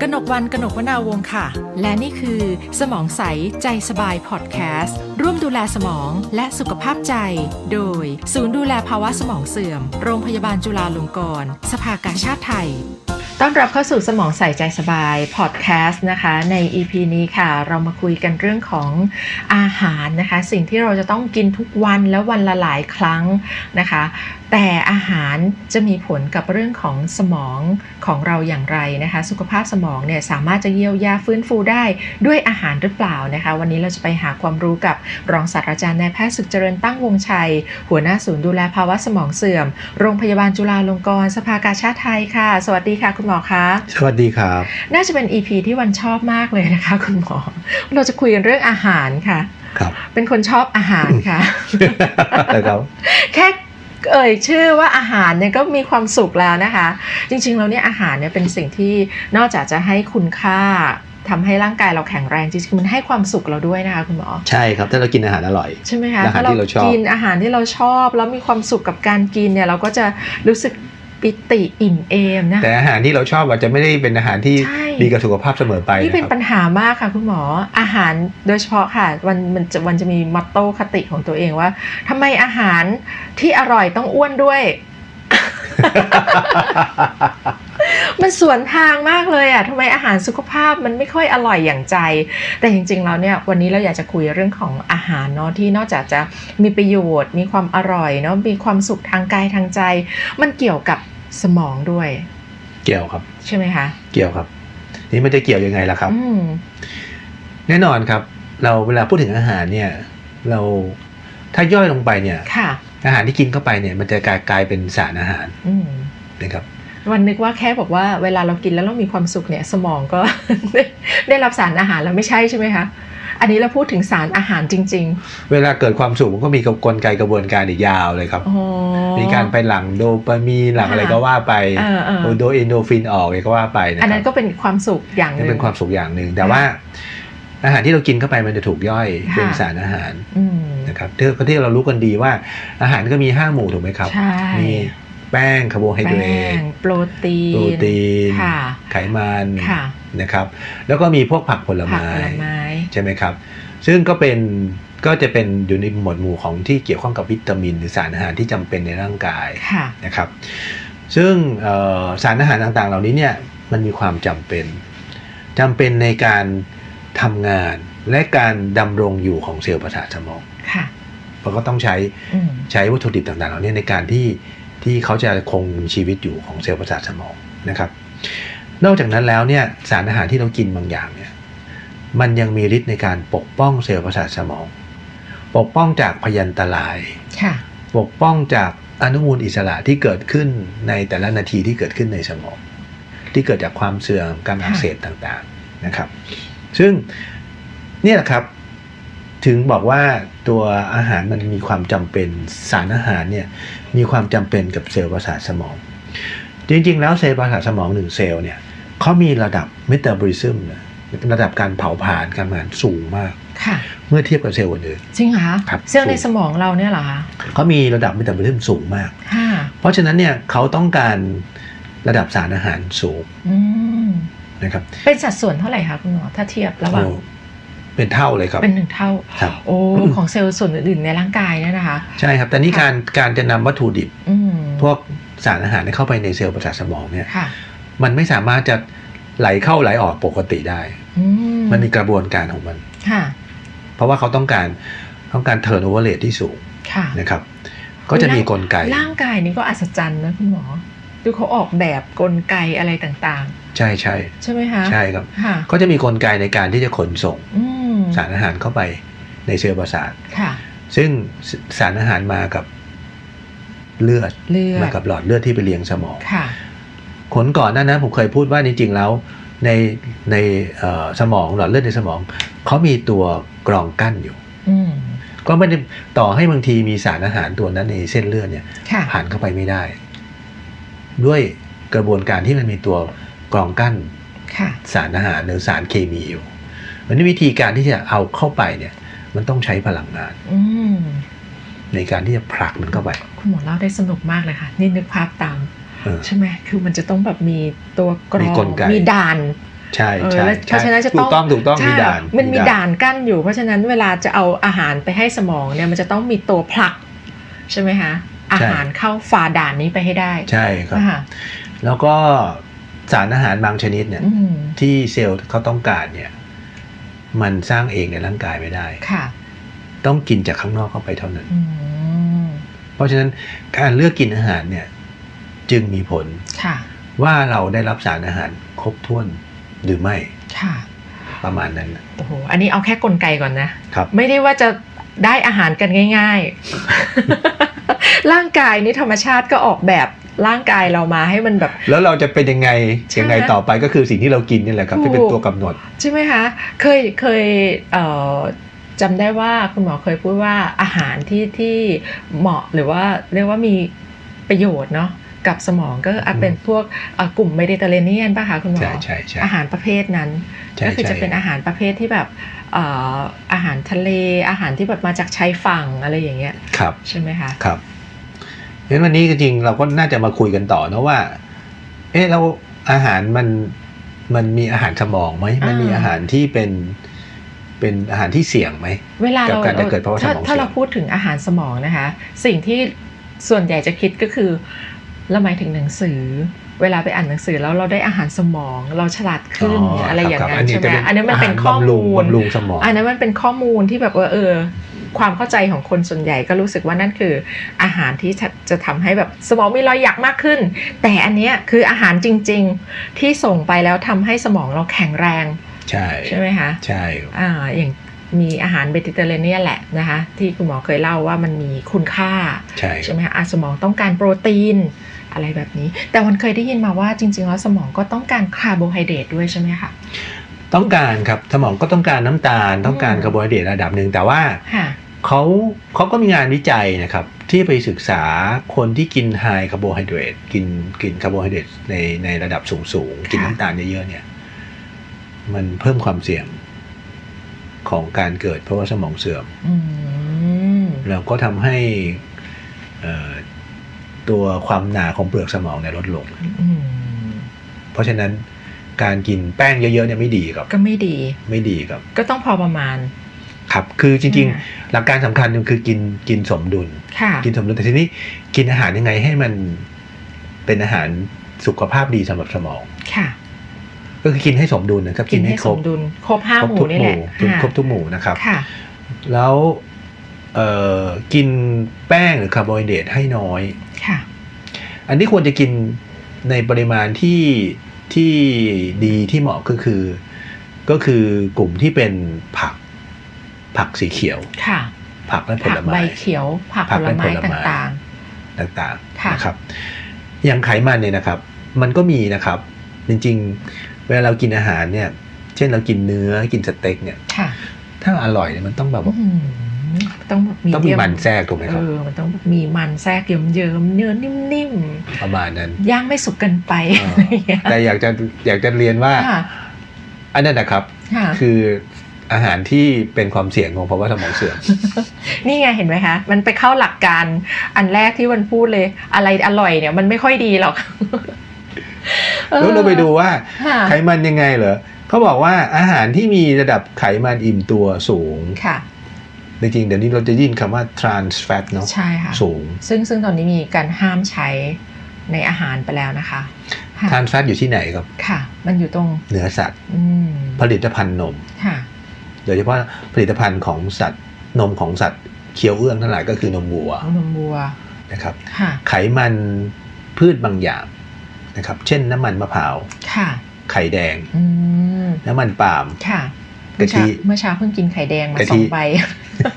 กนกวันกนกวนาวงค่ะ และนี่คือ สมองใสใจสบายพอดแคสต์ร่วมดูแลสมองและสุขภาพใจ โดย ศูนย์ดูแลภาวะสมองเสื่อม โรงพยาบาลจุฬาลงกรณ์สภากาชาติไทย ต้อนรับเข้าสู่สมองใส่ใจสบายพอดแคสต์นะคะ ใน EP นี้ค่ะ เรามาคุยกันเรื่องของอาหารนะคะ สิ่งที่เราจะต้องกินทุกวันและวันละหลายครั้งนะคะ แต่อาหารจะมีผลกับเรื่องของสมองของเราอย่างไรนะคะ สุขภาพสมองเนี่ยสามารถจะเยียวยาฟื้นฟูได้ด้วยอาหารหรือเปล่านะคะ วันนี้เราจะไปหาความรู้กับรองศาสตราจารย์นายแพทย์สุขเจริญตั้งวงชัย หัวหน้าศูนย์ดูแลภาวะสมองเสื่อม โรงพยาบาลจุฬาลงกรณ์สภากาชาติไทยค่ะ สวัสดีค่ะคุณหมอคะ สวัสดีครับ น่าจะเป็น EP ที่วันชอบมากเลยนะคะ คุณหมอ เราจะคุยกันเรื่องอาหารค่ะ ครับ เป็นคนชอบอาหารค่ะนะครับแค่เอ่ยชื่อว่าอาหารเนี่ยก็มีความสุขแล้วนะคะ จริงๆแล้วเนี่ยอาหารเนี่ยเป็นสิ่งที่นอกจากจะให้คุณค่าทำให้ร่างกายเราแข็งแรงจริงๆมันให้ความสุขเราด้วยนะคะคุณหมอใช่ครับถ้าเรากินอาหารอร่อยใช่ไหมคะอาหารถ้าเราที่เราชอบกินอาหารที่เราชอบแล้วมีความสุขกับการกินเนี่ยเราก็จะรู้สึก ปิติอิ่มเอมนะคะแต่อาหารที่เราชอบอาจจะไม่ได้เป็นอาหารที่ใช่ดีกับสุขภาพเสมอไปนี่เป็นนะครับปัญหามากค่ะคุณหมออาหารโดยเฉพาะค่ะวันมันจะวันจะมีมอตโต้คติของตัวเองว่าทำไมอาหารที่อร่อยต้องอ้วนด้วย มันสวนทางมากเลยอะทำไมอาหารสุขภาพมันไม่ค่อยอร่อยอย่างใจ แต่จริงๆแล้วเนี่ยวันนี้เราอยากจะคุยเรื่องของอาหารเนาะที่นอกจากจะมีประโยชน์ มีความอร่อยเนาะมีความสุขทางกายทางใจ มันเกี่ยวกับสมองด้วย เกี่ยวครับ ใช่ไหมคะ เกี่ยวครับ นี่มันจะเกี่ยวยังไงล่ะครับอืมแน่นอนครับ เราเวลาพูดถึงอาหารเนี่ย เราถ้าย่อยลงไปเนี่ยค่ะอาหารที่กินเข้าไปเนี่ย มันจะกลายกลายเป็นสารอาหารอืมนะครับ วันนึกว่าแค่บอกว่าเวลาเรากินแล้วเรามีความสุขเนี่ยสมองก็ได้ได้รับสารอาหารแล้วไม่ใช่ใช่ไหมคะอันนี้เราพูดถึงสารอาหารจริงเวลาเกิดความสุขมันก็มีกลไกกระบวนการอีกยาวเลยครับๆอ๋อมีการไปหลั่งโดปามีนหลั่งอะไรก็ว่าไปเออเออโดเอนโดฟินออกอะไรก็ว่าไปนะคอันรันั้นก็เป็นความสุขอย่างหนั่นึ่นงเป็นความสุขอย่างหนึ่งแต่ว่าอาหารที่เรากินเข้าไปมันจะถูกย่อยค่ะเป็นสารอาหารอืมนะครับที่ที่เรารู้กันดีว่าอาหารก็มีห้าหมู่ถูกไหมครับใช่มี แป้งคาร์โบไฮเดรแป้ตงโปรตีนโปรตีนค่ะไขมันค่ะนะครับ แล้วก็มีพวกผักผลผักไม้ผลไม้ใช่ไหมครับ ซึ่งก็เป็นก็จะเป็นอยู่ในหมวดหมู่ของที่เกี่ยวข้องกับวิตามิน หรือสารอาหารที่จำเป็นในร่างกายค่ะนะครับ ซึ่งเอ่อสารอาหารต่างๆ เหล่านี้เนี่ยมันมีความจำเป็นจำเป็นในการทำงานและการดำรงอยู่ของเซลล์ประสาทสมองค่ะเพราะก็ต้องใช้อืมใช้วัตถุดิบต่างๆ เหล่านี้ในการที่ ที่เขาจะคงชีวิตอยู่ของเซลล์ประสาทสมองนะครับ นอกจากนั้นแล้วเนี่ยสารอาหารที่เรากินบางอย่างเนี่ยมันยังมีฤทธิ์ในการปกป้องเซลล์ประสาทสมอง ปกป้องจากพยันตรายค่ะปกป้องจากอนุมูลอิสระที่เกิดขึ้นในแต่ละนาทีที่เกิดขึ้นในสมอง ที่เกิดจากความเสื่อมการอักเสบต่างๆนะครับ ซึ่งเนี่ยแหละครับ ถึงบอกว่าตัวอาหารมันมีความจำเป็นสารอาหารเนี่ยมีความจำเป็นกับเซลล์ประสาทสมอง จริงๆ แล้วเซลล์ประสาทสมองหนึ่งเซลล์เนี่ยเขามีระดับเมตาบอลิซึมนะระดับการเผาผลาญการทำงานสูงมากค่ะเมื่อเทียบกับเซลล์อื่นจริงเหรอคะครับเซลล์ในสมองเราเนี่ยเหรอคะๆเขามีระดับเมตาบอลิซึมสูงมากค่ะเพราะฉะนั้นเนี่ยเขาต้องการระดับสารอาหารสูงอืมนะครับเป็นสัดส่วนเท่าไหร่คะคุณหมอถ้าเทียบระหว่างโอ้ เป็นเท่าเลยครับ เป็นหนึ่งเท่าครับ โอ้ของเซลล์ส่วนอื่นๆในร่างกายเนี่ยนะคะ ใช่ครับ แต่นี่การการจะนำวัตถุดิบอืมพวกสารอาหารเข้าไปในเซลล์ประสาทสมองเนี่ยค่ะมันไม่สามารถจะไหลเข้าไหลออกปกติได้อืมมันมีกระบวนการของมันค่ะเพราะว่าเขาต้องการต้องการเทิร์นโอเวอร์เรทที่สูงค่ะนะครับ ก็จะมีกลไก ร่างกายนี้ก็อัศจรรย์นะคุณหมอดูเขาออกแบบกลไกอะไรต่าง ใช่ใช่ๆใช่ไหมคะใช่ครับค่ะก็จะมีกลไกในการที่จะขนส่งอืมสารอาหารเข้าไปในเซลล์ประสาทค่ะซึ่งสสารอาหารมากับเลือดเลือมาดกับหลอดเลือดที่ไปเลี้ยงสมองค่ะขนก่อนหน้านั้นผมเคยพูดว่าจริงๆแล้วในในเอ่อสมองหลอดเลือดในสมองเขามีตัวกรองกั้นอยู่อืมก็ไม่ได้ต่อให้บางทีมีสารอาหารตัวนั้นในเส้นเลือดเนี่ยค่ะผ่านเข้าไปไม่ได้ ด้วยกระบวนการที่มันมีตัว กรองกั้นค่ะสารอาหารหรือสารเคมีอยู่วันนี้วิธีการที่จะเอาเข้าไปเนี่ย มันต้องใช้พลังงานอืมในการที่จะผลักมันเข้าไป คุณหมอเล่าได้สนุกมากเลยค่ะ นี่นึกภาพตามเออใช่ไหมคือมันจะต้องแบบมีตัวกรมีองกลไกมีด่านใช่เออใช่แล้วเพราะฉะนั้นจะถูต้องกต้องถูกต้องมีใช่ด่านมันมีด่านกั้นอยู่ เพราะฉะนั้นเวลาจะเอาอาหารไปให้สมองเนี่ยมันจะต้องมีตัวผลัก ใช่ไหมคะอาหารเข้าฝ่าด่านนี้ไปให้ได้ ใช่ครับอ่าแล้วก็ สารอาหารบางชนิดเนี่ยอืมที่เซลล์เขาต้องการเนี่ย มันสร้างเองในร่างกายไม่ได้ค่ะ ต้องกินจากข้างนอกเข้าไปเท่านั้นอืมเพราะฉะนั้นการเลือกกินอาหารเนี่ย จึงมีผลค่ะ ว่าเราได้รับสารอาหารครบถ้วนหรือไม่ค่ะ ประมาณนั้นนะโอ้โหอันนี้เอาแค่กลไกก่อนนะครับ ไม่ได้ว่าจะได้อาหารกันง่าย ๆ ร่างกายนี่ธรรมชาติก็ออกแบบ ร่างกายเรามาให้มันแบบ แล้วเราจะเป็นยังไงใช่ยังไงต่อไปก็คือสิ่งที่เรากินนี่แหละครับถูกที่เป็นตัวกำหนด ใช่ไหมคะ เคยเคยเอ่อจำได้ว่าคุณหมอเคยพูดว่าอาหารที่ที่เหมาะหรือว่าเรียกว่ามีประโยชน์เนาะกับสมองก็อาจเป็นพวกเอ่อกลุ่มเมดิเตอร์เรเนียนป่ะคะคุณหมอใช่ใช่ใช่อาหารประเภทนั้นใช่ก็คือใช่จะเป็นอาหารประเภทที่แบบเอ่ออาหารทะเลอาหารที่แบบมาจากชายฝั่งอะไรอย่างเงี้ยครับใช่ไหมคะครับ เพราะฉะนั้นวันนี้จริงๆเราก็น่าจะมาคุยกันต่อนะว่า เอ๊ะเราอาหารมันมันมีอาหารสมองไหมมันมีอ่าอาหารที่เป็นเป็นอาหารที่เสี่ยงไหมเวลากับเราการจะเกิดภาวะถ้าสมองถ้าเสื่อมเราพูดถึงอาหารสมองนะคะ สิ่งที่ส่วนใหญ่จะคิดก็คือเราหมายถึงหนังสือ เวลาไปอ่านหนังสือแล้วเราได้อาหารสมอง เราฉลาดขึ้นอะไรอย่างคนั้บนใช่ไหมจะอันนี้มันเป็นาหารข้อบำรุงมูลบำรุงสมองอันนั้นมันเป็นข้อมูลที่แบบว่าเออ ความเข้าใจของคนส่วนใหญ่ก็รู้สึกว่านั่นคือ อาหารที่จะจะทำให้แบบสมองมีรอยหยักมากขึ้น แต่อันเนี้ยคืออาหารจริง ๆ ที่ส่งไปแล้วทำให้สมองเราแข็งแรง ใช่ใช่ไหมคะใช่อ่าอย่างมีอาหารเบติเตอร์เรเนียนแหละนะคะที่คุณหมอเคยเล่าว่ามันมีคุณค่า ใช่ใช่ไหมคะอะสมองต้องการโปรตีนอะไรแบบนี้ แต่วันเคยได้ยินมาว่าจริง ๆ แล้วสมองก็ต้องการคาร์โบไฮเดรตด้วยใช่ไหมคะ ต้องการครับสมองก็ต้องการน้ำตาลต้องการอืมคาร์โบไฮเดรตระดับหนึ่งแต่ว่าค่ะเขาเขาก็มีงานวิจัยนะครับ ที่ไปศึกษาคนที่กินไฮคาร์โบไฮเดรตกินกินคาร์โบไฮเดรตในในระดับสูงสูงๆกินค่ะน้ำตาลเยอะๆเนี่ย มันเพิ่มความเสี่ยงของการเกิดเพราะว่าสมองเสื่อมอืมแล้วก็ทำให้เอ่อตัวความหนาของเปลือกสมองเนี่ยลดลงอืมเพราะฉะนั้น การกินแป้งเยอะๆเนี่ยไม่ดีครับ ก็ไม่ดี ไม่ดีครับ ก็ต้องพอประมาณ ครับ คือจริงค่ะๆหลักการสำคัญมันคือกินกินสมดุลค่ะกินสมดุล แต่ทีนี้กินอาหารยังไงให้มันเป็นอาหารสุขภาพดีสำหรับสมอง ค่ะ ก็คือกินให้สมดุลนะครับ กินให้คสรบมดุลครบห้าครบหมู่ทุกนี่หแหมู่ละกินค่ะครบทุกหมู่นะครับ ค่ะ แล้วเอ่อกินแป้งหรือคาร์โบไฮเดรตให้น้อย ค่ะ อันนี้ควรจะกินในปริมาณที่ ที่ดีที่เหมาะก็คือ ก็คือกลุ่มที่เป็นผักผักสีเขียวค่ะผักและผผัลกใบไม้เขียว ผักผัผกลและไม้ผลไม้ต่างต่างค่ะๆนะครับอย่างไขมันเนี่ยนะครับ มันก็มีนะครับ จริงๆ เวลาเรากินอาหารเนี่ย เช่นเรากินเนื้อกินสเต็กเนี่ยๆค่ะถ้าอร่อยเนี่ยมันต้องแบบว่า อืมต้องมีต้องมีเดียมันแทรกถูกไหมคเอรับอมันต้องมีมันแทรกเยิ้มๆเนื้อนิ่มประมาณนั้นๆย่างไม่สุกเกินไปเอออะไรอย่างเงี้ยแต่อยากจะอยากจะเรียนว่าค่ะอันนั้นนะครับค่ะคืออาหารที่เป็นความเสี่ยงของภาวะสมองเสื่อม นี่ไงเห็นไหมคะ มันไปเข้าหลักการอันแรกที่มันพูดเลย อะไรอร่อยเนี่ย มันไม่ค่อยดีหรอกแล้วเราไปดูว่าค่ะไขมันยังไงเหรอเขาบอกว่าอาหารที่มีระดับไขมันอิ่มตัวสูงค่ะ จริงๆเดี๋ยวนี้เราจะได้ยินคำว่า trans fat เนาะใช่ค่ะสูง ซึ่งซึ่งตอนนี้มีการห้ามใช้ในอาหารไปแล้วนะคะค่ะ trans fat อยู่ที่ไหนครับ ค่ะ มันอยู่ตรงเนื้อสัตว์อืมผลิตภัณฑ์นมค่ะโดยเฉพาะผลิตภัณฑ์ของสัตว์นมของสัตว์เคี้ยวเอื้องทั้งหลายก็คือนมวัวเอานมวัวนะครับค่ะไขมันพืชบางอย่างนะครับ เช่นน้ำมันมะพร้าวค่ะไข่แดงอืมน้ำมันปาล์ม ค่ะกะทิเมื่อเช้าเพิ่งกินไข่แดงมากะสทิองใบ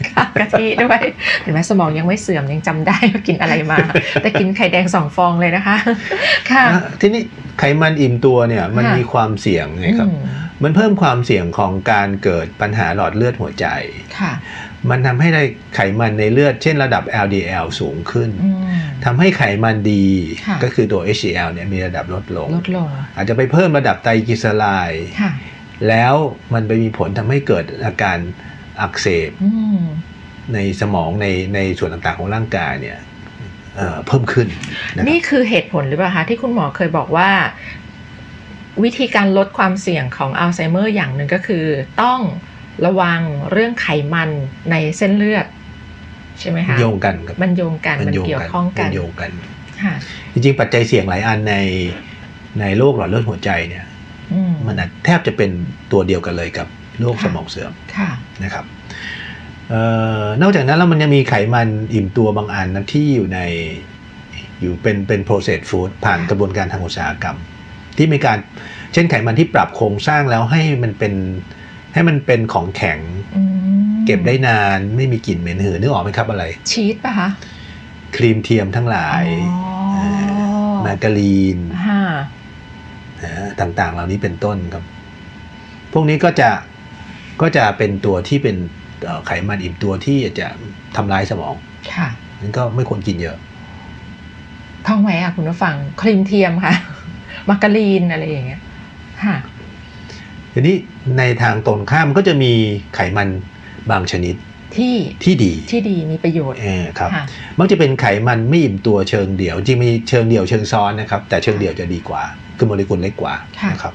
ค่ะกะทิด้วยเห็นไหมสมองยังไม่เสื่อมยังจำได้ว่ากินอะไรมา แต่กินไข่แดงสองฟองเลยนะคะค่ะอะทีนี้ไขมันอิ่มตัวเนี่ยมันค่ะมีความเสี่ยงนะครับอืมมันเพิ่มความเสี่ยงของการเกิดปัญหาหลอดเลือดหัวใจค่ะมันทำให้ได้ไขมันในเลือด เช่นระดับ LDL สูงขึ้นอืมทำให้ไขมันดีค่ะก็คือตัว HDL เนี่ยมีระดับลดลงลดลง อาจจะไปเพิ่มระดับไตรกลีเซอไรด์ค่ะ แล้วมันไปมีผลทำให้เกิดอาการอักเสบอืมในสมองในในส่วนต่างๆของร่างกายเนี่ยเอ่อเพิ่มขึ้นนะครับนี่คือเหตุผลหรือเปล่าคะที่คุณหมอเคยบอกว่า วิธีการลดความเสี่ยงของอัลไซเมอร์อย่างหนึ่งก็คือต้องระวังเรื่องไขมันในเส้นเลือด ใช่ไหมคะโยงกันครับมันโยงกันมันโยงเกี่ยวข้องกันมัโยงกันค่ะจริงๆปัจจัยเสี่ยงหลายอันในในโรคหลอดเลือดหัวใจเนี่ยอื มมันอาจแทบจะเป็นตัวเดียวกันเลยกับโรคค่ะสมองเสื่อมค่ะนะครับเอ่อนอกจากนั้นแล้วมันยังมีไขมันอิ่มตัวบางอันนะที่อยู่ในอยู่เป็นเป็น processed food ผ่านกระบวนการทางอุตสาหกรรม ที่มีการเช่นไขมันที่ปรับโครงสร้างแล้วให้มันเป็นให้มันเป็นของแข็งอืมเก็บได้นานไม่มีกลิ่นเหม็นหืนนึกออกไหมครับอะไร ชีสป่ะคะ ครีมเทียมทั้งหลายอ๋อมาการีนค่ะนะฮะ ต่างๆ เหล่านี้เป็นต้นครับ พวกนี้ก็จะก็จะเป็นตัวที่เป็นเอ่อไขมันอิ่มตัวที่จะทำร้ายสมองค่ะนั้นก็ไม่ควรกินเยอะ ท่องไว้อะคุณผู้ฟังครีมเทียมค่ะมาการีนอะไรอย่างเงี้ยค่ะทีนี้ในทางตรงข้ามก็จะมีไขมันบางชนิดที่ที่ดีที่ดีมีประโยชน์เออครับค่ะมักจะเป็นไขมันไม่อิ่มตัวเชิงเดี่ยวจริงมีเชิงเดี่ยวเชิงซ้อนนะครับ แต่เชิงเดี่ยวจะดีกว่า คือโมเลกุลเล็กกว่าค่ะนะครับ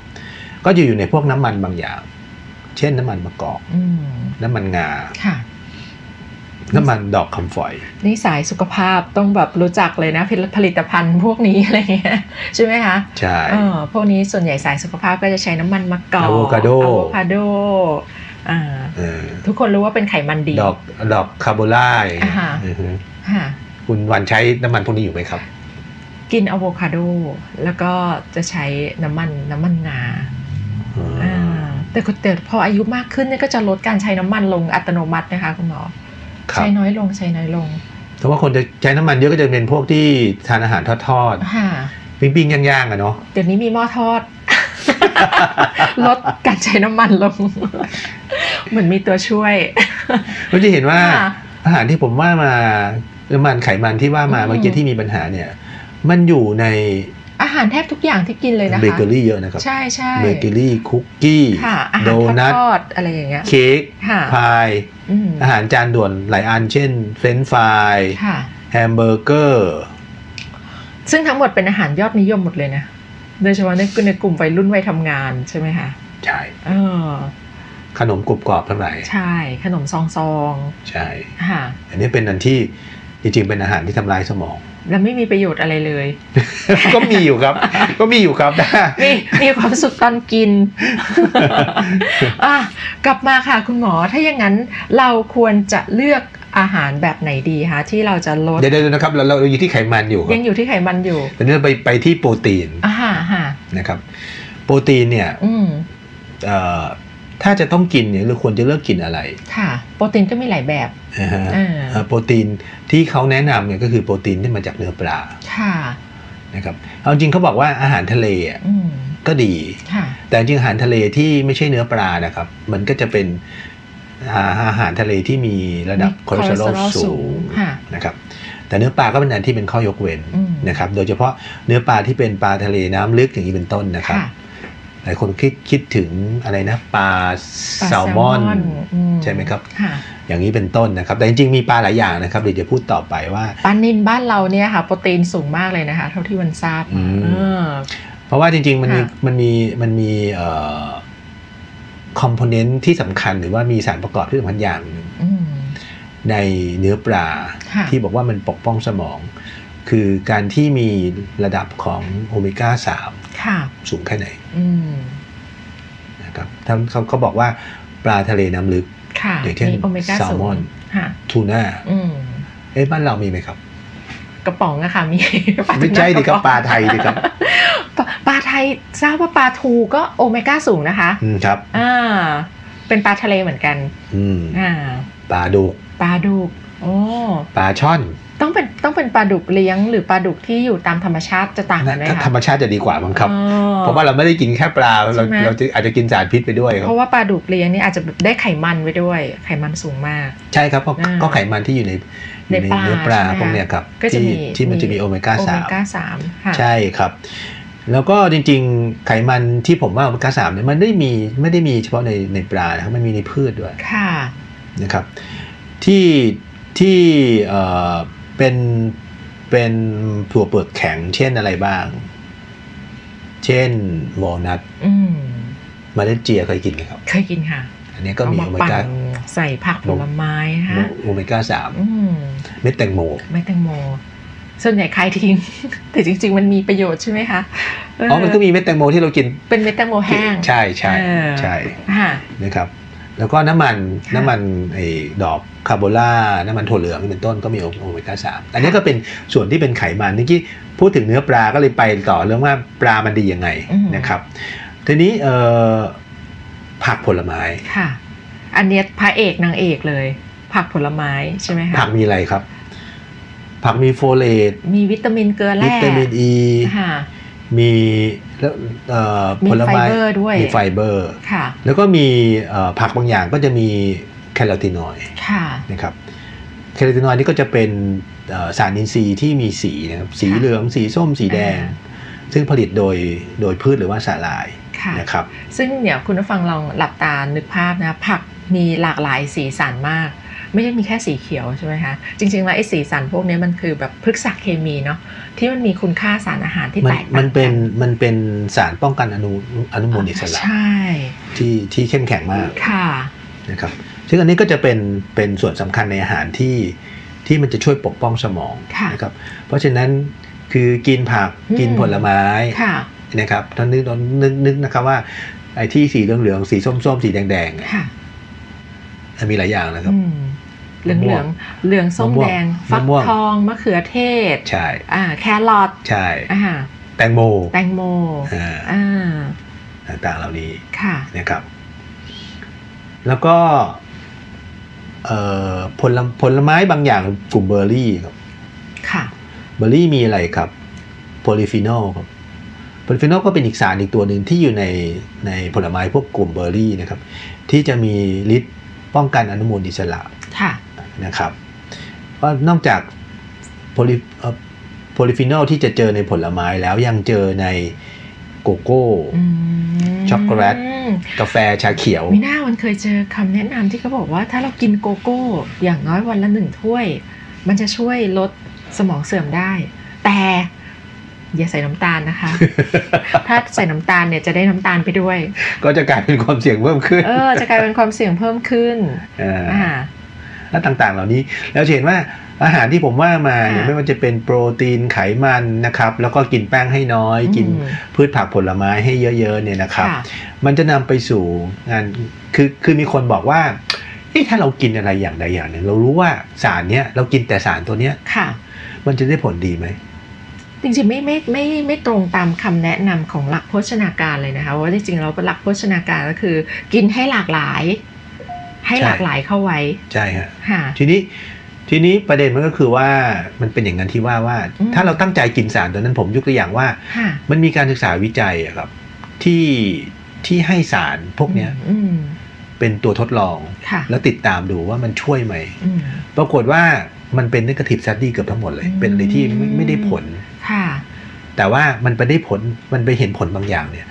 ก็จะอยู่ในพวกน้ำมันบางอย่าง เช่นน้ำมันมะกอกอืมน้ำมันงาค่ะน้ำมันดอกคำฝอย นี่สายสุขภาพต้องแบบรู้จักเลยนะผลิตผลิตภัณฑ์พวกนี้อะไรเงี้ยใช่ไหมคะ ใช่เออพวกนี้ส่วนใหญ่สายสุขภาพก็จะใช้น้ำมันมะกอกอะโวคาโดอะโวคาโดอ่าเออทุกคนรู้ว่าเป็นไขมันดี ดอกดอกคาร์โบไลอ่าฮะอือฮึค่ะคุณวันใช้น้ำมันพวกนี้อยู่ไหมครับ กินอะโวคาโดแล้วก็จะใช้น้ำมันน้ำมันงาอ่าแต่ก็แต่พออายุมากขึ้นเนี่ยก็จะลดการใช้น้ำมันลงอัตโนมัตินะคะคุณหมอครับใช้น้อยลงใช้น้อยลงเพราะว่าคนจะใช้น้ำมันเยอะก็จะเป็นพวกที่ทานอาหารทอดค่ะๆปิ้งๆย่างๆอะเนาะเดี๋ยวนี้มีหม้อทอดลดการใช้น้ำมันลง เหมือนมีตัวช่วยก็จะเห็นว่าค่ะอาหารที่ผมว่ามาน้ำมันไขมันที่ว่ามาอืมเมื่อกี้ที่มีปัญหาเนี่ย มันอยู่ในอาหารแทบทุกอย่างที่กินเลยนะคะเบเกอรี่เยอะนะครับ ใช่ใช่เบเกอรี่คุกกี้ค่ะอาโดหารนัททอดๆอะไรอย่างเงี้ยเค้กค่ะพายอืมอาหารจานด่วนหลายอัน เช่นเฟรนช์ฟรายค่ะแฮมเบอร์เกอร์ ซึ่งทั้งหมดเป็นอาหารยอดนิยมหมดเลยนะ โดยเฉพาะในในกลุ่มวัยรุ่นวัยทำงานใช่ไหมคะ ใช่เออขนมกรุบกรอบทั้งหลายใช่ ขนมซองซองใช่ๆค่ะอันนี้เป็นอันที่ จริงๆเป็นอาหารที่ทำลายสมอง แล้วไม่มีประโยชน์อะไรเลย ก็มีอยู่ครับ ก็มีอยู่ครับนะมีมีความสุขตอนกินอะกลับมาค่ะคุณหมอถ้าอย่างนั้นเราควรจะเลือกอาหารแบบไหนดีคะที่เราจะลดเดี๋ยวๆนะครับเราเราอยู่ที่ไขมันอยู่ครัยับงอยู่ที่ไขมันอยู่ตอนนี้เราไปไปที่โปรตีนอ่าฮะฮะนะครับ โปรตีนเนี่ยอืมเอ่อ ถ้าจะต้องกินเนี่ยเราควรจะเลือกกินอะไร ค่ะ โปรตีนก็มีหลายแบบนะฮะอ่าเอ่อโปรตีนที่เขาแนะนำเนี่ยก็คือโปรตีนที่มาจากเนื้อปลา ค่ะ นะครับ เอาจริงเขาบอกว่าอาหารทะเลอะอืมก็ดีค่ะแต่จริงอาหารทะเลที่ไม่ใช่เนื้อปลานะครับ มันก็จะเป็นอาอาหารทะเลที่มีระดับมีคอเลสเตอรอลคอเลสเตอรอลสูสูงงค่ะนะครับ แต่เนื้อปลาก็เป็นอันที่เป็นข้อยกเว้นอืมนะครับ โดยเฉพาะเนื้อปลาที่เป็นปลาทะเลน้ำลึกอย่างนี้เป็นต้นนะครับค่ะห ลายคนคิดคิดถึงอะไรนะปลาปลาแซลมอนอืใช่ไหมครับค่ะอย่างนี้เป็นต้นนะครับ แต่จริงๆมีปลาหลายอย่างนะครับเดี๋ยวจะพูดต่อไปว่าปลานินบ้านเราเนี่ยค่ะโปรตีนสูงมากเลยนะคะ เท่าที่วันทราบอืมเออเพราะว่าจริงๆมันมีค่ะมันมีมันมีเอ่อคอมโพเนนต์ที่สำคัญหรือว่ามีสารประกอบที่สำคัญอย่างหนึ่งอืมในเนื้อปลาค่ะที่บอกว่ามันปกป้องสมอง คือการที่มีระดับของโอเมก้าค่ะ3 สูงแค่ไหนอืมนะครับท่านเขาเขาบอกว่าปลาทะเลน้ำลึกค่ะอย่างเช่นมีโอเมก้าแซลสูมองนค่ะทูน่าอืมเอ๊ะบ้านเรามีไหมครับ กระป๋องอะค่ะมีไม่ใช่ดิครับกะป๋องปลาไทยดิครับปลาปลาไทยทราบว่าปลาทูก็โอเมก้าสูงนะคะอืมครับอ่าเป็นปลาทะเลเหมือนกัน อืมอ่าปลาดุกปลาดุกโอ้ปลาช่อน ต้องเป็นต้องเป็นปลาดุกเลี้ยงหรือปลาดุกที่อยู่ตามธรรมชาติจะต่างกันไหมถ้าคะธรรมชาติจะดีกว่ามั้งครับอ๋อเพราะว่าเราไม่ได้กินแค่ปลาเราใช่ไหมเราจะอาจจะกินสารพิษไปด้วยคเพรับราะว่าปลาดุกเลี้ยงนี่อาจจะแบบได้ไขมันไว้ด้วย ไขมันสูงมาก ใช่ครับเพราะอ่าก็ไขมันที่อยู่ในอยู่ในในปลาเนื้อปลาใช่ไหมพวกเนี้ยครับก็จะที่มีที่มันจะมีโอเมก้าโอสาเมมก้าสามค่ะใช่ครับ แล้วก็จริงๆ ไขมันที่ผมว่าโอเมก้าสามเนี่ยมันไม่ได้มีไม่ได้มีเฉพาะในในปลานะครับมันมีในพืชด้วยค่ะนะครับ ที่ที่ เอ่อเป็นเป็นถั่วเปลือกแข็ง เช่นอะไรบ้าง เช่นวอลนัทอืมมาเลเจียเคยกินไหมครับ เคยกินค่ะ อันนี้ก็มีเาโอเมปั่ก้านใส่ผักผลไม้นะคะโอเมก้าสามอืมเม็ดแตงโมไม่แตงโม ส่วนใหญ่ใครทิ้งแต่จริง ๆ มันมีประโยชน์ใช่ไหมคะเอ๋อมันก็มีเม็ดแตงโมที่เรากิน เป็นเม็ดแตงโมแห้ง ใช่ใช่เออใช่ค่ะนะครับ แล้วก็น้ำมันค่ะน้ำมันไอ้ดอกคาร์โบล่าน้ำมันถั่วเหลืองนี่เป็นต้นก็มีโอเมก้าสามอันนี้ก็เป็นส่วนที่เป็นไขมันเมื่อกี้พูดถึงเนื้อปลาก็เลยไปต่อเรื่องว่าปลามันดียังไงอืมนะครับ ทีนี้เอ่อผักผลไม้ค่ะ อันเนี้ยพระเอกนางเอกเลย ผักผลไม้ใช่ไหมคะผักมีอะไรครับ ผักมีโฟเลตมีวิตามินเกลือแร่วิตามินอ e, ีค่ะ มีแล้วเอ่อมีผลไม้ไฟเบอร์ด้วยมีไฟเบอร์ค่ะแล้วก็มีเอ่อผักบางอย่างก็จะมีแคโรทีนอยด์ค่ะนะครับแคโรทีนอยด์นี่ก็จะเป็นเอ่อสารอินทรีย์ที่มีสีนะครับสีค่ะเหลืองสีส้มสีแดงอ่าซึ่งผลิตโดยโดยพืชหรือว่าสาหร่ายค่ะนะครับซึ่งเดี๋ยวคุณผู้ฟังลองหลับตานึกภาพนะผักมีหลากหลายสีสันมาก ไม่ได้มีแค่สีเขียวใช่ไหมคะ จริงๆแล้วไอ้สีสันพวกนี้มันคือแบบพฤกษเคมีเนาะที่มันมีคุณค่าสารอาหารที่มัแตนกต่างมันเป็นกัมันเป็นสารป้องกันอนุอนุมูลอิสระใช่ที่ที่เข้มแข็งมากค่ะนะครับซึ่งอันนี้ก็จะเป็นเป็นส่วนสำคัญในอาหารที่ที่มันจะช่วยปกป้องสมองค่ะนะครับเพราะฉะนั้นคือกินผักอืมกินผลไม้ค่ะนะครับท่านนึกนึกนึกนะครับว่าไอ้ที่สีเหลืองเหลืองๆสีส้มส้มๆ สีแดงแดงๆเนี่ยค่ะมันมีหลายอย่างนะครับอืม เหลืองเหลืองเหลืองส้มมะม่วงแดง ฟักมะม่วงทองมะเขือเทศ ใช่อ่าแครอทใช่อ่าแตงโม แตงโมอ่าอ่าต่างๆเหล่านี้ค่ะนะครับ แล้วก็เอ่อผลผลไม้บางอย่างกลุ่มเบอร์รี่ครับ ค่ะ เบอร์รี่มีอะไรครับโพลิฟีนอลครับโพลิฟีนอลก็เป็นอีกสารอีกตัวหนึ่งที่อยู่ในในผลไม้พวกกลุ่มเบอร์รี่นะครับ ที่จะมีฤทธิ์ป้องกันอนุมูลอิสระ ค่ะ นะครับก็นอกจากโพลิโพลิฟีนอลที่จะเจอในผลไม้แล้วยังเจอในโกโก้อืมช็อกโกแลตกาแฟชาเขียวมีหน้าวันเคยเจอคำแนะนำที่เขาบอกว่าถ้าเรากินโกโก้ อย่างน้อยวันละหนึ่งถ้วย มันจะช่วยลดสมองเสื่อมได้ แต่อย่าใส่น้ำตาลนะคะ ถ้าใส่น้ำตาลเนี่ยจะได้น้ำตาลไปด้วย ก็จะกลายเป็นความเสี่ยงเพิ่มขึ้น เออ จะกลายเป็นความเสี่ยงเพิ่มขึ้น อ่าอ่า และต่างๆ เหล่านี้ แล้วจะเห็นว่าอาหารที่ผมว่ามาเนี่ยค่ะไม่ว่าจะเป็นโปรตีนไขมันนะครับ แล้วก็กินแป้งให้น้อย กินอืมพืชผักผลไม้ให้เยอะๆเนี่ยนะครับค่ะมันจะนำไปสู่งานคือคือมีคนบอกว่าเอ๊ะถ้าเรากินอะไรอย่างใดอย่างหนึ่งเรารู้ว่าสารเนี้ยเรากินแต่สารตัวเนี้ยค่ะ มันจะได้ผลดีไหมจริงๆไม่ไม่ไม่ไม่ตรงตามคำแนะนำของหลักโภชนาการเลยนะคะว่าจริงๆเราหลักโภชนาการก็คือ กินให้หลากหลาย ให้ใช่หลากหลายเข้าไว้ ใช่ฮะค่ะทีนี้ทีนี้ประเด็นมันก็คือว่ามันเป็นอย่างนั้นที่ว่าว่าอืมถ้าเราตั้งใจกินสารตัวนั้นผมยกตัวอย่างว่าค่ะมันมีการศึกษาวิจัยอะครับ ที่ที่ให้สารพวกเนี้ยอืมเป็นตัวทดลองค่ะแล้วติดตามดูว่ามันช่วยไหมอืมปรากฏว่ามันเป็นนกาทีฟซัดดี้เกือบทั้งหมดเลยอืมเป็นอะไรที่ไม่ไม่ได้ผลค่ะแต่ว่ามันไปได้ผลมันไปเห็นผลบางอย่างเนี่ย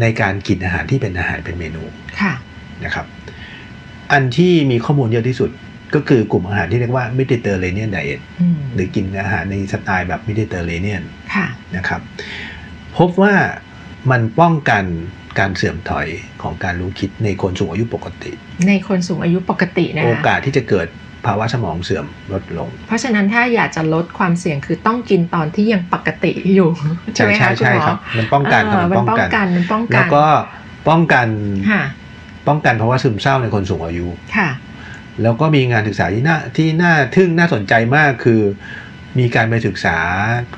ในการกินอาหารที่เป็นอาหารเป็นเมนูค่ะนะครับ อันที่มีข้อมูลเยอะที่สุดก็คือกลุ่มอาหารที่เรียกว่า Mediterranean Diet อืมหรือกินอาหารในสไตล์แบบ Mediterranean ค่ะนะครับ พบว่ามันป้องกันการเสื่อมถอยของการรู้คิดในคนสูงอายุปกติ ในคนสูงอายุปกตินะโอคะกาสที่จะเกิดภาวะสมองเสื่อมลดลง เพราะฉะนั้นถ้าอยากจะลดความเสี่ยงคือต้องกินตอนที่ยังปกติอยู่ใช่ไหมคะคุณใช่หมอครับมันป้องกันเออมันมันป้องป้องกันกันมันป้องกัน แล้วก็ป้องกันค่ะ ป้องกันภาวะซึมเศร้าในคนสูงอายุค่ะแล้วก็มีงานศึกษาที่น่าที่น่าทึ่งน่าสนใจมากคือ มีการไปศึกษา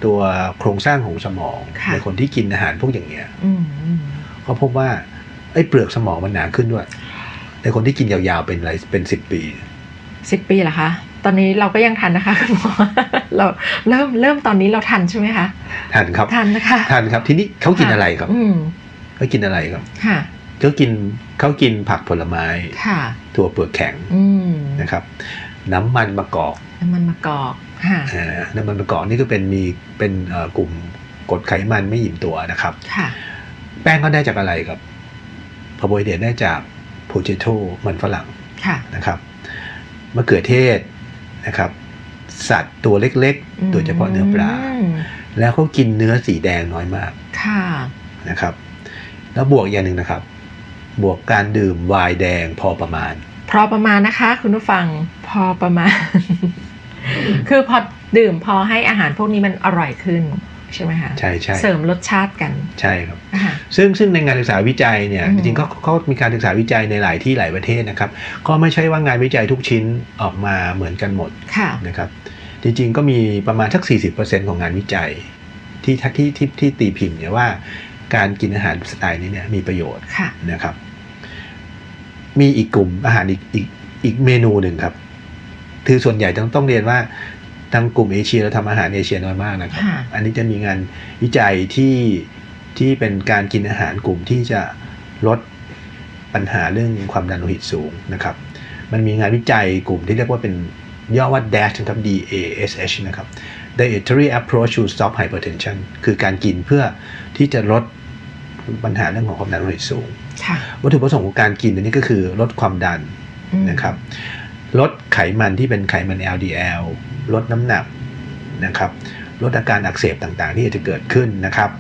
ตัวโครงสร้างของสมองค่ะในคนที่กินอาหารพวกอย่างเงี้ยอืมอืมเขาพบว่าไอ้เปลือกสมองมันหนาขึ้นด้วย ในคนที่กินยาวๆเป็นอะไรเป็นสิบปีสิบปีเหรอคะ ตอนนี้เราก็ยังทันนะคะคุณหมอเราเริ่มเริ่มตอนนี้เราทันใช่ไหมคะทันครับทันนะคะทันครับทีนี้เขากินอะไรครับอืมเขากินอะไรครับค่ะ เขากินเขากินผักผลไม้ค่ะถั่วเปลือกแข็งอืมนะครับ น้ำมันมะกอก น้ำมันมะกอกค่ะอ่าน้ำมันมะกอกนี่ก็เป็นมีเป็นเอ่อกลุ่มกรดไขมันไม่อิ่มตัวนะครับค่ะแป้งเขาได้จากอะไรครับคาร์โบไฮเดรตได้จากโพเจโตมันฝรั่งค่ะนะครับมะเขือเทศนะครับ สัตว์ตัวเล็กๆ โดยเฉพาะเนื้อปลามแล้วเขากินเนื้อสีแดงน้อยมากค่ะนะครับ แล้วบวกอย่างหนึ่งนะครับ บวกการดื่มไวน์แดงพอประมาณ พอประมาณนะคะ คุณผู้ฟังพอประมาณ คือพอดื่มพอให้อาหารพวกนี้มันอร่อยขึ้นใช่ไหมคะใช่ใช่เสริมรสชาติกันใช่ครับอ่าซึ่งซึ่งในงานศึกษาวิจัยเนี่ยอืมจริงๆก็เขามีการศึกษาวิจัยในหลายที่หลายประเทศนะครับ ก็ไม่ใช่ว่างานวิจัยทุกชิ้นออกมาเหมือนกันหมดค่ะนะครับ จริงๆก็มีประมาณสัก 40%ของงานวิจัยที่ที่ที่ที่ตีพิมพ์เนี่ยว่า การกินอาหารสไตล์นี้เนี่ยมีประโยชน์ค่ะนะครับ มีอีกกลุ่มอาหารอีกอีกอีกเมนูหนึ่งครับคือส่วนใหญ่ต้องต้องเรียนว่าทางกลุ่มเอเชียเราทำอาหารเอเชียน้อยมากนะครับค่ะอันนี้จะมีงานวิจัยที่ที่เป็นการกินอาหารกลุ่มที่จะลดปัญหาเรื่องความดันโลหิตสูงนะครับ มันมีงานวิจัยกลุ่มที่เรียกว่าเป็นย่อว่า DASH นะครับ D A S H นะครับ Dietary Approach to Stop Hypertension คือการกินเพื่อที่จะลด ปัญหาเรื่องของความดันโลหิตสูงค่ะวัตถุประสงค์ของการกินอันนี้ก็คือลดความดันอืมนะครับ ลดไขมันที่เป็นไขมัน LDL ลดน้ำหนักนะครับ ลดอาการอักเสบต่างๆ ที่อาจจะเกิดขึ้นนะครับ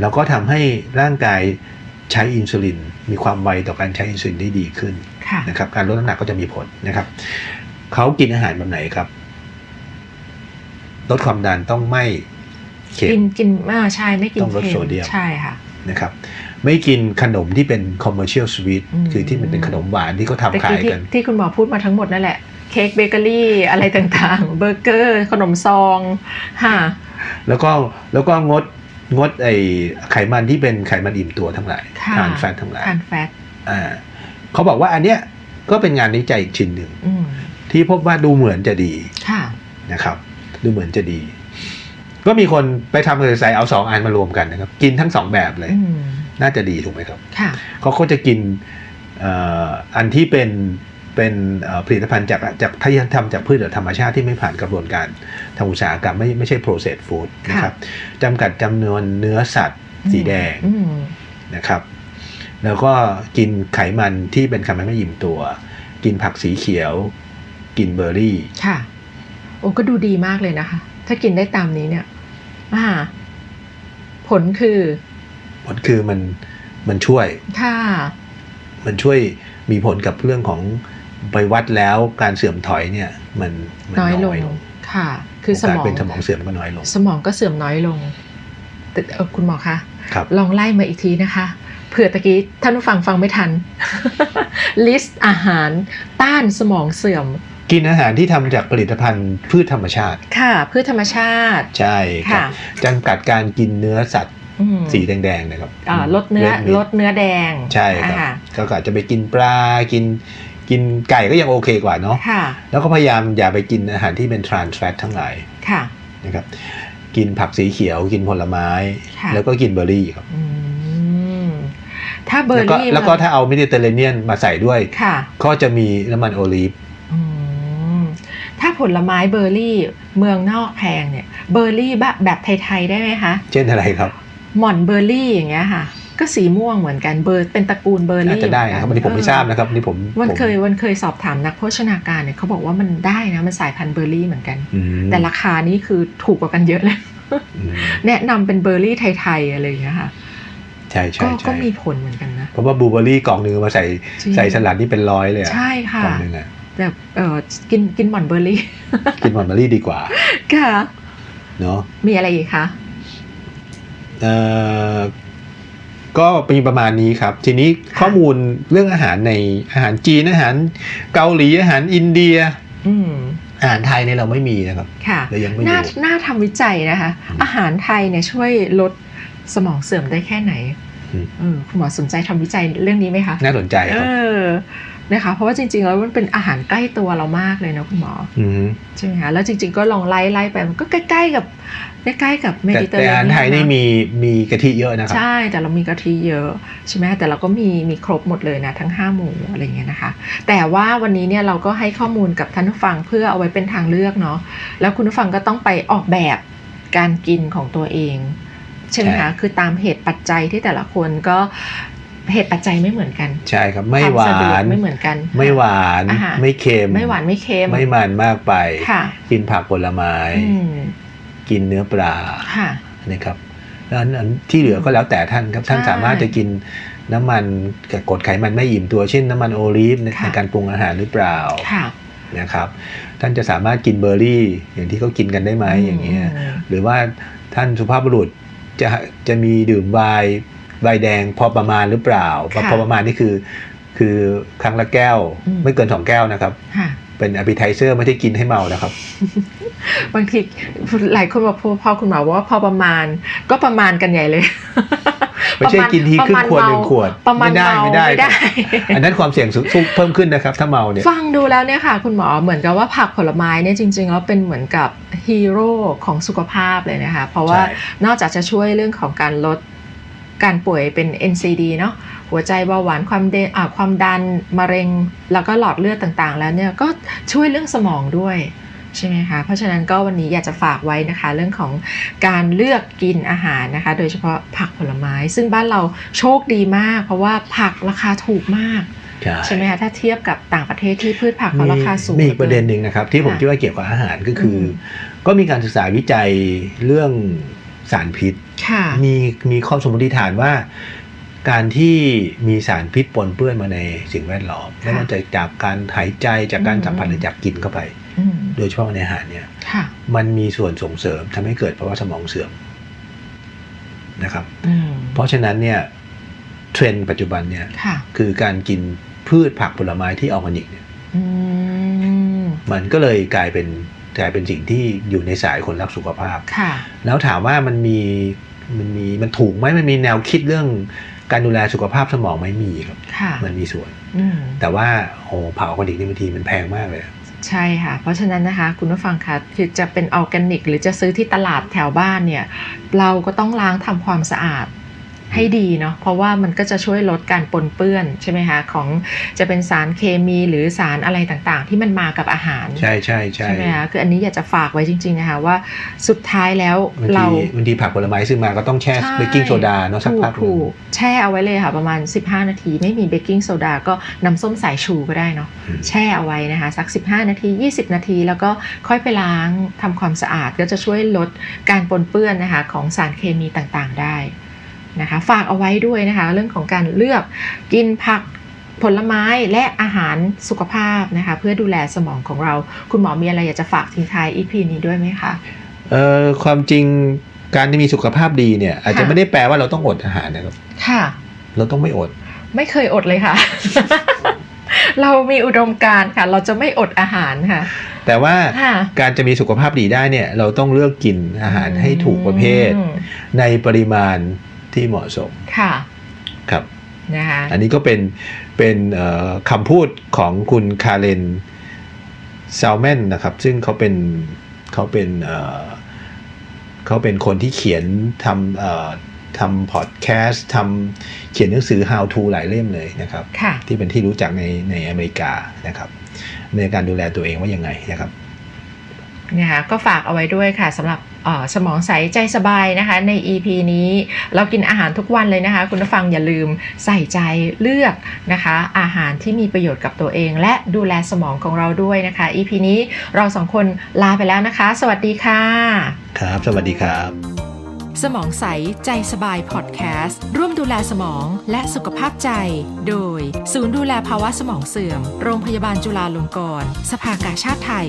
แล้วก็ทำให้ร่างกายใช้อินซูลิน มีความไวต่อการใช้อินซูลินได้ดีขึ้นค่ะนะครับ การลดน้ำหนักก็จะมีผลนะครับ เขากินอาหารแบบไหนครับ ลดความดันต้องไม่เค็กิมนกินเออใช่ไม่กินต้องลดเค็โซเดียมใช่ค่ะ นะครับไม่กินขนมที่เป็น commercial sweet อืมคือที่มันเป็นขนมหวานที่เขาแต่ทำขากี้ยที่กัน ที่คุณหมอพูดมาทั้งหมดนั่นแหละ เค้กเบเกอรี่อะไรต่างๆ เบอร์เกอร์ขนมซองค่ะแล้วก็แล้วก็งดงดไอไขมันที่เป็นไขมันอิ่มตัวทั้งหลายค่ะทานแฟตทั้งหลายทานแฟตอ่าเขาบอกว่าอันเนี้ยก็เป็นงานวิจัยอีกชิ้นหนึ่งอืมที่พบว่าดูเหมือนจะดีค่ะนะครับ ดูเหมือนจะดี ก็มีคนไปทำการศึกษาเอาสองอันมารวมกันนะครับ กินทั้งสองแบบเลย อืมน่าจะดีถูกไหมครับ ค่ะ เขาก็จะกินเอ่ออันที่เป็นเป็นเอ่อผลิตภัณฑ์จากจากที่ทำจากพืชหรือธรรมชาติที่ไม่ผ่านกระบวนการทางอุตสาหกรรมไม่ไม่ใช่ processed food นะครับจำกัดจำนวนเนื้อสัตว์สีแดงอืมนะครับ แล้วก็กินไขมันที่เป็นไขมันไม่อิ่มตัว กินผักสีเขียว กินเบอร์รี่ ค่ะ โอ้ก็ดูดีมากเลยนะคะ ถ้ากินได้ตามนี้เนี่ย อ่า ผลคือ ผลคือมันมันช่วย ค่ะ มันช่วยมีผลกับเรื่องของไปวัดแล้วการเสื่อมถอยเนี่ย มันมันน้อยลน้อยลงงค่ะ คือสโอกาสมองเป็นสมองเสื่อมก็น้อยลง สมองก็เสื่อมน้อยลงแต่เออคุณหมอคะครับลองไล่มาอีกทีนะคะเผื่อตะกี้ท่านผู้ฟังฟังไม่ทัน ลิสต์อาหารต้านสมองเสื่อม กินอาหารที่ทำจากผลิตภัณฑ์พืชธรรมชาติ ค่ะ พืชธรรมชาติ ใช่ครับค่ะจำกัดการกินเนื้อสัตว์อืมสีแดงๆนะครับอ่าลดเนื้อ Red meat ลดเนื้อแดง ใช่ครับอ่าก็อาจจะไปกินปลากินกินไก่ก็ยังโอเคกว่าเนาะค่ะแล้วก็พยายามอย่าไปกินอาหารที่เป็นทรานส์แฟตทั้งหลายค่ะนะครับกินผักสีเขียวกินผลไม้ค่ะแล้วก็กินเบอร์รี่ครับอืมถ้าเบอแล้วร์ก็รี่แล้วก็ถ้าเอาเมดิเตอร์เรเนียนมาใส่ด้วยค่ะก็จะมีน้ำมันโอลีฟอืม ถ้าผลไม้เบอร์รี่เมืองนอกแพงเนี่ยเบอร์รี่แบบแบบไทยๆได้ไหมคะ เช่นอะไรครับ หม่อนเบอร์รี่อย่างเงี้ยค่ะ ก็สีม่วงเหมือนกันเบอร์เป็นตระกูลเบอร์อาจรี่จะได้นะครับอันนี้ผมไม่ทราบนะครับอันนี่ผมวันผมเคยวันเคยสอบถามนักโภชนาการเนี่ยเขาบอกว่ามันได้นะมันสายพันธุ์เบอร์รี่เหมือนกันอืมแต่ราคานี่คือถูกกว่ากันเยอะเลยอืมแนะนำเป็นเบอร์รี่ไทยๆอะไรอย่างเงี้ยค่ะใช่ใช่ก็ใช่ก็มีผลเหมือนกันนะ เพราะว่าบลูเบอร์รี่กล่องหนึงมาใส่จริงใส่สลัดนี่เป็นร้อยเลยอะใช่ค่ะกล่องหนึงอะ แต่เออกินกินหม่อนเบอร์รี่ กินหวานเบอร์รี่ดีกว่า ค่ะ เนาะมีอะไรอีกคะ เอ่อ ก็มีประมาณนี้ครับ ทีนี้ข้อมูลเรื่องอาหารในอาหารจีนอาหารเกาหลีอาหารอินเดีย อืมอาหารไทยเนี่ยเราไม่มีนะครับ ค่ะเรายังไม่น่ารู้น่าทำวิจัยนะคะอืมอาหารไทยเนี่ยช่วยลดสมองเสื่อมได้แค่ไหนอืมเออคุณหมอสนใจทำวิจัยเรื่องนี้ไหมคะ น่าสนใจเอครับอ นะคะ เพราะว่าจริงๆแล้วมันเป็นอาหารใกล้ตัวเรามากเลยนะคุณหมออืมใช่ไหมคะแล้วจริง ๆ ก็ลองไล่ไล่ไปมันก็ใกล้ๆกับใกล้ๆกับเมแต่ดิเตอร์แต่เรอาหารเนียไทยนี่มีมีกะทิเยอะนะครับใช่แต่เรามีกะทิเยอะใช่ไหมแต่เราก็มีมีครบหมดเลยนะทั้ง5หมู่อะไรอย่างเงี้ยนะคะ แต่ว่าวันนี้เนี่ยเราก็ให้ข้อมูลกับท่านผู้ฟังเพื่อเอาไว้เป็นทางเลือกเนาะแล้วคุณผู้ฟังก็ต้องไปออกแบบการกินของตัวเองใช่ไหมใช่คะคือตามเหตุปัจจัยที่แต่ละคนก็ เหตุปัจจัยไม่เหมือนกัน ใช่ครับไม่ควหวาสะดกนไม่เหมือนกัน ไม่หวานอ่าฮะไม่เค็ม ไม่หวานไม่เค็ม ไม่มันมากไปค่ะกินผักผลไม้อืมกินเนื้อปลาค่ะนะครับแล้วอันอันที่เหลือก็แล้วแต่ท่านครับท่านใช่สามารถจะกินน้ำมันกับกรดไขมันไม่อิ่มตัวเช่นน้ำมันโอลีฟในค่ะในการปรุงอาหารหรือเปล่าค่ะนะครับ ท่านจะสามารถกินเบอร์รี่ อย่างที่เขากินกันได้ไหมอย่างเงี้ยมหรือว่าท่านสุภาพบุรุษจะจะมีดื่มไวน์ ไวน์แดงพอประมาณหรือเปล่าค่ะพอประมาณนี่คือ คือครั้งละแก้วอืมไม่เกินสองแก้วนะครับค่ะเป็นอ p ิ t i เซอร์ไม่ได้กินให้เมานะครับ บางทีหลายคนบอกพอพอคุณหมอว่าพอประมาณ ก็ประมาณกันใหญ่เลยไม่ใช่กินทีครึ่งขวดหนึ่งขวดประมาณไม่ได้เมาไม่ได้ไม่ได้ อันนั้นความเสี่ยงสูงเพิ่มขึ้นนะครับ ถ้าเมาเนี่ยฟังดูแล้วเนี่ยค่ะ คุณหมอเหมือนกับว่าผักผลไม้เนี่ยจริงๆแล้วเป็นเหมือนกับฮีโร่ของสุขภาพเลยนะคะ เพราะว่าใช่นอกจากจะช่วยเรื่องของการลด การป่วยเป็น NCD เนาะหัวใจเบาหวานความเดอ่าความดันมะเร็ง แล้วก็หลอดเลือดต่างๆ แล้วเนี่ยก็ช่วยเรื่องสมองด้วยใช่ไหมคะ เพราะฉะนั้นก็วันนี้อยากจะฝากไว้นะคะ เรื่องของการเลือกกินอาหารนะคะ โดยเฉพาะผักผลไม้ ซึ่งบ้านเราโชคดีมาก เพราะว่าผักราคาถูกมากใช่ไหมคะถ้าเทียบกับต่างประเทศที่พืชผักเขาราคาสูงมีอีกประเด็นหนึ่งนะครับ ที่ผมค่ะคิดว่าเกี่ยวกับอาหารก็คืออมก็มีการศึกษาวิจัยเรื่อง สารพิษค่ะมีมีข้อสมมติฐานว่า การที่มีสารพิษปนเปื้อนมาในสิ่งแวดล้อมไม่ว่าจะจากการหายใจจากการสัมผัสหรือจากกินเข้าไปอืมโดยเฉพาะในอาหารเนี่ยค่ะมันมีส่วนส่งเสริมทำให้เกิดภาวะสมองเสื่อมนะครับอืมเพราะฉะนั้นเนี่ยเทรนด์ปัจจุบันเนี่ยค่ะคือการกินพืชผักผลไม้ที่ออร์แกนิกเนี่ยอืมมันก็เลยกลายเป็น กลายเป็นสิ่งที่อยู่ในสายคนรักสุขภาพค่ะแล้วถามว่ามันมีมันมีมันถูกไหมมันมีแนวคิดเรื่องการดูแลสุขภาพสมองไหม่มีครับค่ะมันมีส่วนอืมแต่ว่าโอ้เผาออร์แกนิกนี่บางทีมันแพงมากเลย ใช่ค่ะ เพราะฉะนั้นนะคะ คุณผู้ฟังคะคือจะเป็นออร์แกนิก หรือจะซื้อที่ตลาดแถวบ้านเนี่ย เราก็ต้องล้างทำความสะอาด ให้ดีเนาะเพราะว่ามันก็จะช่วยลดการปนเปื้อนใช่ไหมคะของจะเป็นสารเคมีหรือสารอะไรต่างๆ ที่มันมากับอาหาร ใช่ใช่ใช่ไหมคะคืออันนี้อยากจะฝากไว้จริงๆนะคะว่าสุดท้ายแล้วบางเราทีบางทีผักผลไม้ซื้อมาก็ต้องแช่ใช่เบกกิ้งโซดาเนาะสักถูพักกหนึ่ถูงกแช่เอาไว้เลยค่ะประมาณ 15 นาที ไม่มีเบกกิ้งโซดาก็น้ำส้มสายชูก็ได้เนาะอืมแช่เอาไว้นะคะสัก 15 นาที 20 นาที แล้วก็ค่อยไปล้างทำความสะอาดก็จะช่วยลดการปนเปื้อนนะคะของสารเคมีต่างๆได้ นะคะฝากเอาไว้ด้วยนะคะเรื่องของการเลือกกินผักผลไม้และอาหารสุขภาพนะคะเพื่อดูแลสมองของเรา คุณหมอมีอะไรอยากจะฝากทิ้งท้าย EP นี้ด้วยไหมคะเอ่อความจริงการที่มีสุขภาพดีเนี่ยอาจจะค่ะไม่ได้แปลว่าเราต้องอดอาหารนะครับค่ะ เราต้องไม่อด ไม่เคยอดเลยค่ะ เรามีอุดมการณ์ค่ะ เราจะไม่อดอาหารค่ะ แต่ว่าค่ะการจะมีสุขภาพดีได้เนี่ย เราต้องเลือกกินอาหารให้ถูกประเภทอืมในปริมาณ ที่เหมาะสมค่ะครับนะคะอันนี้ก็เป็นเป็นเอ่อคำพูดของคุณคาเรนซาวแมนนะครับ ซึ่งเขาเป็นเขาเป็นเอ่อเขาเป็นคนที่เขียนทำเอ่อทำพอดแคสต์ทำเขียนหนังสือ how to หลายเล่มเลยนะครับค่ะที่เป็นที่รู้จักในในอเมริกานะครับในการดูแลตัวเองว่ายังไงนะครับ นะคะก็ฝากเอาไว้ด้วยค่ะสำหรับเอ่อสมองใสใจสบายนะคะ ใน EP นี้เรากินอาหารทุกวันเลยนะคะ คุณผู้ฟังอย่าลืมใส่ใจเลือกนะคะ อาหารที่มีประโยชน์กับตัวเอง และดูแลสมองของเราด้วยนะคะ EP นี้เราสองคนลาไปแล้วนะคะ สวัสดีค่ะ ครับ สวัสดีครับ สมองใสใจสบายพอดแคสต์ร่วมดูแลสมองและสุขภาพใจ โดย ศูนย์ดูแลภาวะสมองเสื่อม โรงพยาบาลจุฬาลงกรณ์สภากาชาติไทย